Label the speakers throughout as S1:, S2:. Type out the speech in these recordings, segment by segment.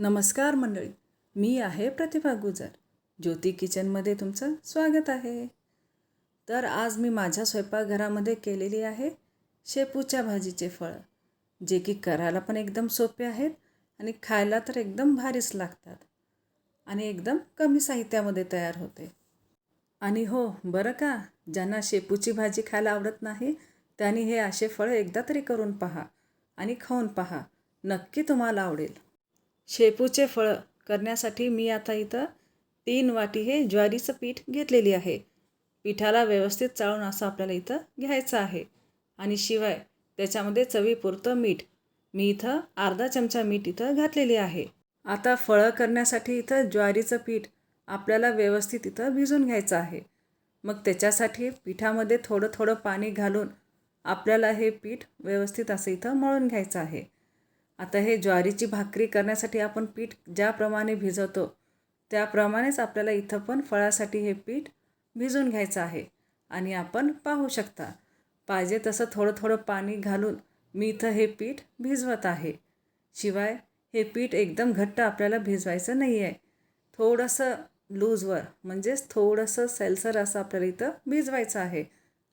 S1: नमस्कार मंडळी मी आहे प्रतिभा गुजर. ज्योती किचनमध्ये तुमचं स्वागत आहे. तर आज मी माझ्या स्वयंपाकघरामध्ये केलेली आहे शेपूच्या भाजीचे फळं जे की करायला पण एकदम सोपे आहेत आणि खायला तर एकदम भारीच लागतात आणि एकदम कमी साहित्यामध्ये तयार होते. आणि हो बरं का? ज्यांना शेपूची भाजी खायला आवडत नाही त्यांनी हे असे फळं एकदा तरी करून पहा आणि खाऊन पहा. नक्की तुम्हाला आवडेल. शेपूचे फळं करण्यासाठी मी आता इथं तीन वाटी हे ज्वारीचं पीठ घेतलेली आहे. पिठाला व्यवस्थित चाळून असं आपल्याला इथं घ्यायचं आहे. आणि शिवाय त्याच्यामध्ये चवीपुरतं मीठ. मी इथं अर्धा चमचा मीठ इथं घातलेली आहे. आता फळं करण्यासाठी इथं ज्वारीचं पीठ आपल्याला व्यवस्थित इथं भिजून घ्यायचं आहे. मग त्याच्यासाठी पिठामध्ये थोडं थोडं पाणी घालून आपल्याला हे पीठ व्यवस्थित असं इथं मळून घ्यायचं आहे. आता हे ज्वारीची भाकरी करण्यासाठी आपण पीठ ज्याप्रमाणे भिजवतो त्याप्रमाणेच आपल्याला इथं पण फळासाठी हे पीठ भिजून घ्यायचं आहे. आणि आपण पाहू शकता पाहिजे तसं थोडं थोडं पाणी घालून मी इथं हे पीठ भिजवत आहे. शिवाय हे पीठ एकदम घट्ट आपल्याला भिजवायचं नाही आहे थोडंसं लूजवर म्हणजेच थोडंसं सैलसर असं आपल्याला इथं भिजवायचं आहे.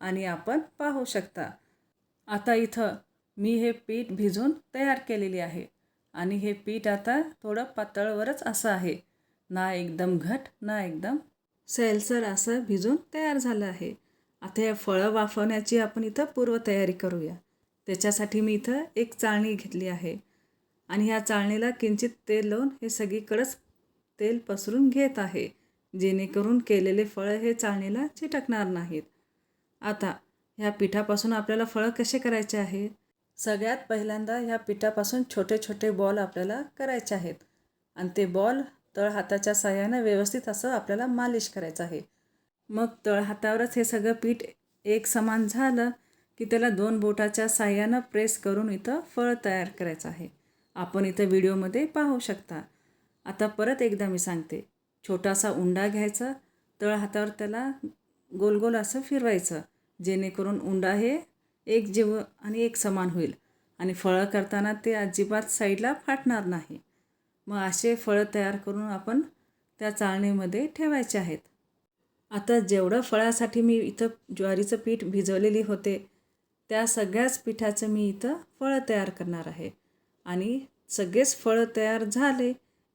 S1: आणि आपण पाहू शकता. आता इथं मी हे पीठ भिजून तयार केलेली आहे. आणि हे पीठ आता थोडं पातळवरच असं आहे. ना एकदम घट ना एकदम सैलसर असं भिजून तयार झालं आहे. आता हे फळं वाफवण्याची आपण इथं पूर्वतयारी करूया. त्याच्यासाठी मी इथं एक चाळणी घेतली आहे. आणि ह्या चाळणीला किंचित तेल लावून हे सगळीकडंच तेल पसरून घेत आहे. जेणेकरून केलेले फळं हे चाळणीला चिटकणार नाहीत. आता ह्या पिठापासून आपल्याला फळं कसे करायचे आहेत? सगळ्यात पहिल्यांदा ह्या पिठापासून छोटे छोटे बॉल आपल्याला करायचे आहेत. आणि ते बॉल तळहाताच्या साह्यानं व्यवस्थित असं आपल्याला मालिश करायचं आहे. मग तळहातावरच हे सगळं पीठ एक समान झालं की त्याला दोन बोटाच्या साह्यानं प्रेस करून इथं फळ तयार करायचं आहे. आपण इथं व्हिडिओमध्ये पाहू शकता. आता परत एकदा मी सांगते. छोटासा उंडा घ्यायचा. तळहातावर त्याला गोल गोल असं फिरवायचं. जेणेकरून उंडा हे एक जीव आणि एक समान होईल. आणि फळं करताना ते अजिबात साईडला फाटणार नाही. मग असे फळं तयार करून आपण त्या चाळणीमध्ये ठेवायचे आहेत. आता जेवढं फळासाठी मी इथं ज्वारीचं पीठ भिजवलेली होते त्या सगळ्याच पिठाचं मी इथं फळं तयार करणार आहे. आणि सगळेच फळं तयार झाले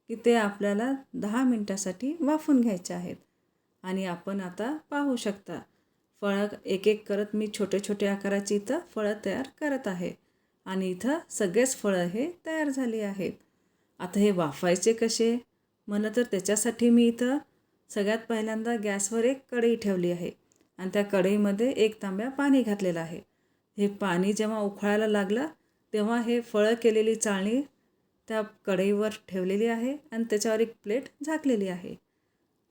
S1: की ते आपल्याला दहा मिनटासाठी वाफून घ्यायचे आहेत. आणि आपण आता पाहू शकता फळं एक एक करत मी छोटे छोटे आकाराची इथं फळं तयार करत आहे. आणि इथं सगळेच फळं हे तयार झाली आहेत. आता हे वाफायचे कसे? म्हणलं तर त्याच्यासाठी मी इथं सगळ्यात पहिल्यांदा गॅसवर एक कढई ठेवली आहे. आणि त्या कढईमध्ये एक तांब्या पाणी घातलेलं आहे. हे पाणी जेव्हा उखळायला लागलं तेव्हा हे फळं केलेली चाळणी त्या कढईवर ठेवलेली आहे आणि त्याच्यावर एक प्लेट झाकलेली आहे.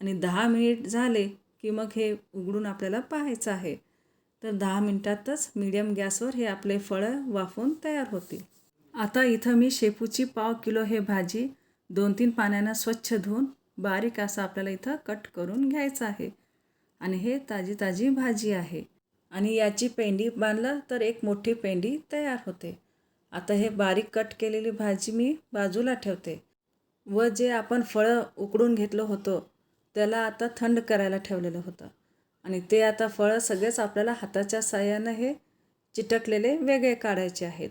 S1: आणि दहा मिनिट झाले की मग हे उघडून आपल्याला पाहायचं आहे. तर दहा मिनटातच मीडियम गॅसवर हे आपले फळं वाफून तयार होतील. आता इथं मी शेपूची पाव किलो हे भाजी दोन तीन पाण्यानं स्वच्छ धुवून बारीक असं आपल्याला इथं कट करून घ्यायचं आहे. आणि हे ताजी ताजी भाजी आहे. आणि याची पेंडी बांधलं तर एक मोठी पेंडी तयार होते. आता हे बारीक कट केलेली भाजी मी बाजूला ठेवते. व जे आपण फळं उकडून घेतलं होतं त्याला आता थंड करायला ठेवलेलं होतं. आणि ते आता फळं सगळेच आपल्याला हाताच्या साह्यानं हे चिटकलेले वेगळे काढायचे आहेत.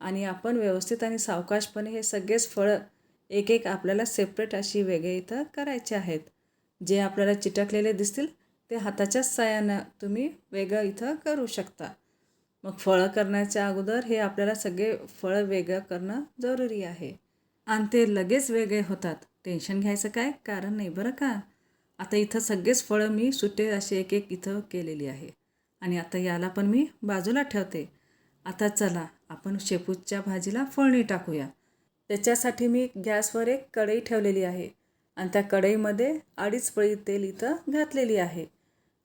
S1: आणि आपण व्यवस्थित आणि सावकाशपणे हे सगळेच फळं एक एक आपल्याला सेपरेट अशी वेगळे इथं करायचे आहेत. जे आपल्याला चिटकलेले दिसतील ते हाताच्या साह्यानं तुम्ही वेगळं इथं करू शकता. मग फळं करण्याच्या अगोदर हे आपल्याला सगळे फळं वेगळं करणं जरुरी आहे. आणि ते लगेच वेगळे होतात. टेन्शन घ्यायचं काय कारण नाही बरं का? आता इथं सगळेच फळं मी सुटे असे एक एक इथं केलेली आहे. आणि आता याला पण मी बाजूला ठेवते. आता चला आपण शेपूच्या भाजीला फळणी टाकूया. त्याच्यासाठी मी गॅसवर एक कढई ठेवलेली आहे आणि त्या कढईमध्ये अडीच पळी तेल इथं घातलेली आहे.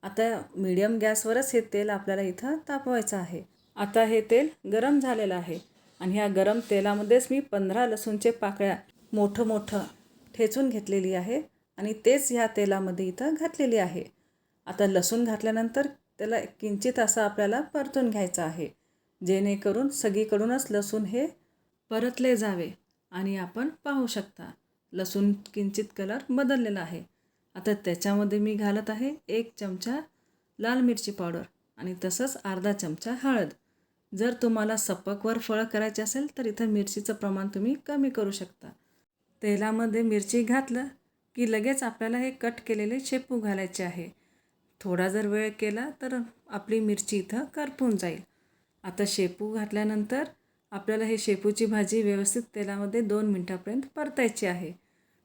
S1: आता मीडियम गॅसवरच हे तेल आपल्याला इथं तापवायचं आहे. आता हे तेल गरम झालेलं आहे आणि ह्या गरम तेलामध्येच मी पंधरा लसूणचे पाकळ्या मोठं मोठं ठेचून घेतलेली आहे. आणि तेच ह्या तेलामध्ये इथं घातलेली आहे. आता लसूण घातल्यानंतर त्याला किंचित असं आपल्याला परतून घ्यायचं आहे. जेणेकरून सगळीकडूनच लसूण हे परतले जावे आणि आपण पाहू शकता. लसूण किंचित कलर बदललेला आहे. आता त्याच्यामध्ये मी घालत आहे एक चमचा लाल मिरची पावडर आणि तसंच अर्धा चमचा हळद. जर तुम्हाला सपकवर फळं करायचे असेल तर इथं मिरचीचं प्रमाण तुम्ही कमी करू शकता. तेलामध्ये मिरची घातलं की लगेच आपल्याला हे कट केलेले शेपू घालायचे आहे. थोडा जर वेळ केला तर आपली मिरची इथं करपून जाईल. आता शेपू घातल्यानंतर आपल्याला हे शेपूची भाजी व्यवस्थित तेलामध्ये दोन मिनटापर्यंत परतायची आहे.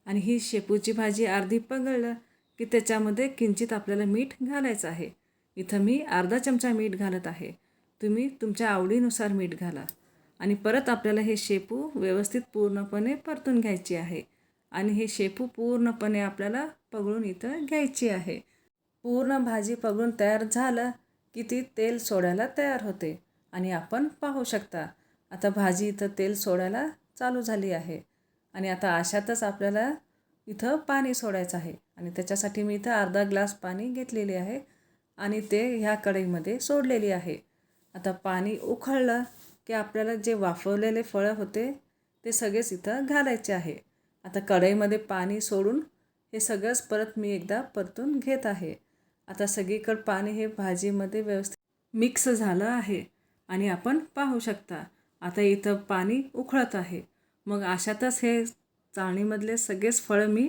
S1: आणि ही शेपूची भाजी अर्धी पगळलं की त्याच्यामध्ये किंचित आपल्याला मीठ घालायचं आहे. इथं मी अर्धा चमचा मीठ घालत आहे. तुम्ही तुमच्या आवडीनुसार मीठ घाला. आणि परत आपल्याला हे शेपू व्यवस्थित पूर्णपणे परतून घ्यायची आहे. आणि हे शेपू पूर्णपणे आपल्याला पगळून इथं घ्यायची आहे. पूर्ण भाजी पगळून तयार झालं की ती तेल सोडायला तयार होते आणि आपण पाहू शकता आता भाजी इथं तेल सोडायला चालू झाली आहे. आणि आता अशातच आपल्याला इथं पाणी सोडायचं आहे. आणि त्याच्यासाठी मी इथं अर्धा ग्लास पाणी घेतलेले आहे आणि ते ह्या कढईमध्ये सोडलेली आहे. आता पाणी उखळलं की आपल्याला जे वाफवलेले फळं होते ते सगळेच इथं घालायचे आहे. आता कढईमध्ये पाणी सोडून हे सगळंच परत मी एकदा परतून घेत आहे. आता सगळीकडं पाणी हे भाजीमध्ये व्यवस्थित मिक्स झालं आहे आणि आपण पाहू शकता आता इथं पाणी उकळत आहे. मग अशातच हे चाळणीमधले सगळेच फळं मी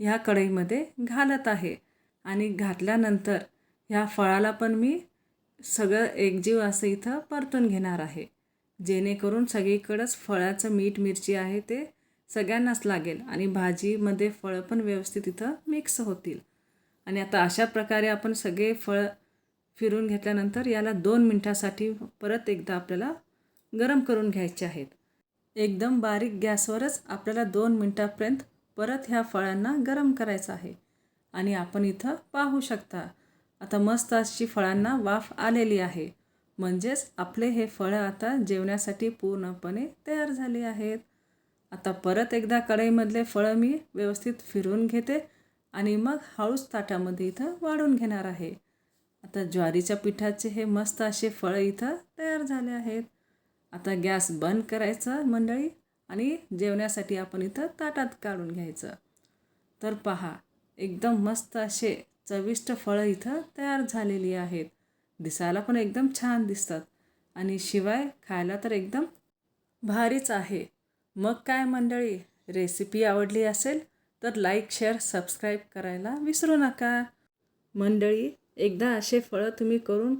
S1: ह्या कढईमध्ये घालत आहे आणि घातल्यानंतर ह्या फळाला पण मी सगळं एकजीव असं इथं परतून घेणार आहे. जेणेकरून सगळीकडंच फळाचं मीठ मिरची आहे ते सगळ्यांनाच लागेल आणि भाजीमध्ये फळं पण व्यवस्थित इथं मिक्स होतील. आणि आता अशा प्रकारे आपण सगळे फळं फिरून घेतल्यानंतर याला दोन मिनटासाठी परत एकदा आपल्याला गरम करून घ्यायचे आहेत. एकदम बारीक गॅसवरच आपल्याला दोन मिनटापर्यंत परत ह्या फळांना गरम करायचं आहे. आणि आपण इथं पाहू शकता आता मस्त अशी फळांना वाफ आलेली आहे. म्हणजेच आपले हे फळं आता जेवण्यासाठी पूर्णपणे तयार झाले आहेत. आता परत एकदा कढईमधले फळं मी व्यवस्थित फिरवून घेते आणि मग हळूच ताटामध्ये इथं वाढून घेणार आहे. आता ज्वारीच्या पिठाचे हे मस्त असे फळं इथं तयार झाले आहेत. आता गॅस बंद करायचं मंडळी आणि जेवण्यासाठी आपण इथं ताटात काढून घ्यायचं. तर पहा एकदम मस्त असे चविष्ट फळं इथं तयार झालेली आहेत. दिसायला पण एकदम छान दिसतात आणि शिवाय खायला तर एकदम भारीच आहे. मग काय मंडळी रेसिपी आवडली असेल तर लाईक शेअर सबस्क्राईब करायला विसरू नका. मंडळी एकदा असे फळं तुम्ही करून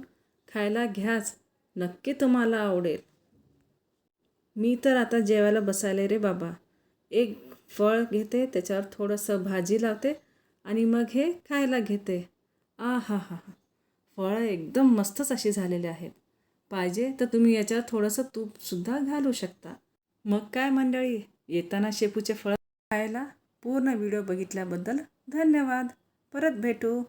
S1: खायला घ्याच नक्की तुम्हाला आवडेल. मी तर आता जेवायला बसायले रे बाबा. एक फळ घेते त्याच्यावर थोडंसं भाजी लावते आणि मग हे खायला घेते. आ हा हा हा फळं एकदम मस्तच अशी झालेली आहेत. पाहिजे तर तुम्ही याच्यावर थोडंसं तूपसुद्धा घालू शकता. मग काय मंडळी? येताना शेपूचे फळं खायला पूर्ण व्हिडिओ बघितल्याबद्दल धन्यवाद. परत भेटू.